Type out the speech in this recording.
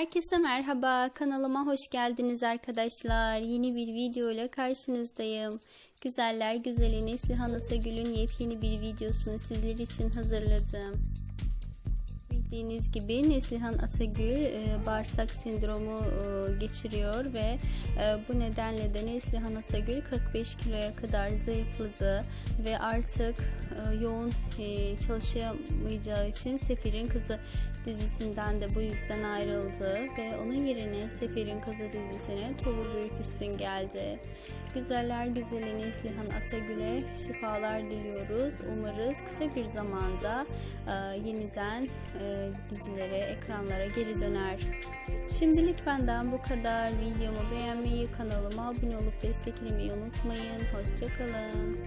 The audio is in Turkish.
Herkese merhaba, kanalıma hoş geldiniz arkadaşlar. Yeni bir video ile karşınızdayım. Güzeller güzeli Neslihan Atagül'ün yepyeni bir videosunu sizler için hazırladım. Bildiğiniz gibi Neslihan Atagül e, bağırsak sendromu e, geçiriyor ve e, bu nedenle de Neslihan Atagül 45 kiloya kadar zayıfladı ve artık yoğun çalışamayacağı için Sefir'in Kızı dizisinden de bu yüzden ayrıldı ve onun yerine Sefir'in Kızı dizisine Tuğba Büyüküstün geldi. Güzeller güzeli Neslihan Atagül'e şifalar diliyoruz. Umarız kısa bir zamanda yeniden dizilere, ekranlara geri döner. Şimdilik benden bu kadar. Videomu beğenmeyi, kanalıma abone olup desteklemeyi unutmayın. Hoşçakalın.